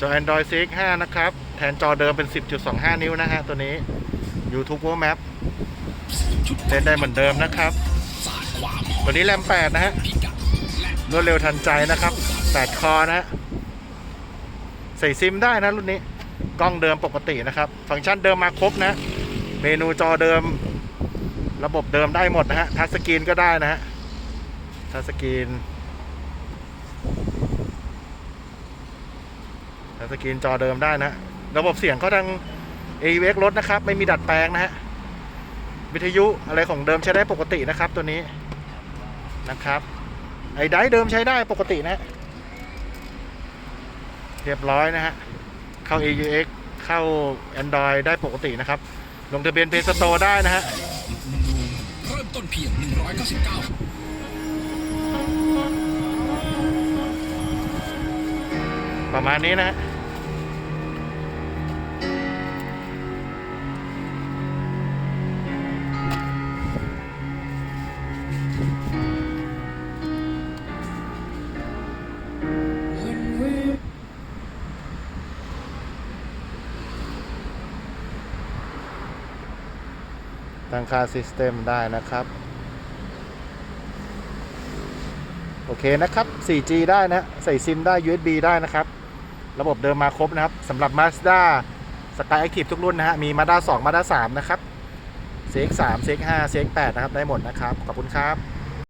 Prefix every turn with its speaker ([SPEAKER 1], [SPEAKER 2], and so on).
[SPEAKER 1] จอ Android CX5 นะครับ แทนจอเดิมเป็น 10.25 นิ้วนะฮะ ตัวนี้ YouTube World Map เล่นได้เหมือนเดิมนะครับ ตัวนี้แรม 8 นะฮะ รวดเร็วทันใจนะครับ 8 คอนะฮะ ใส่ซิมได้นะรุ่นนี้ กล้องเดิมปกตินะครับ ฟังก์ชันเดิมมาครบนะ เมนูจอเดิม ระบบเดิมได้หมดนะฮะ ทัชสกรีนก็ได้นะฮะ ทัชสกรีน ทัช สกรีนจอเดิมได้นะ ระบบเสียงก็ดัง AUX รถนะครับ ไม่มีดัดแปลงนะฮะ วิทยุอะไรของเดิมใช้ได้ปกตินะครับตัวนี้นะครับไอ้ไดร์เดิมใช้ได้ปกตินะ เรียบร้อยนะฮะ เข้า AUX เข้า Android ได้ปกตินะครับ ลงทะเบียน Play Store ได้นะฮะ
[SPEAKER 2] เริ่มต้นเพียง 199
[SPEAKER 1] ประมาณนี้นะ ฮะตั้งค่าสิสเต็มได้นะครับ โอเคนะครับ 4G ได้นะ ใส่ซิมได้ USB ได้นะครับ ระบบเดิมมาครบนะครับสำหรับ Mazda Sky Active ทุกรุ่นนะฮะ มี Mazda 2 Mazda 3 นะครับ CX3 CX5 CX8 นะครับ ได้หมดนะครับ ขอบคุณครับ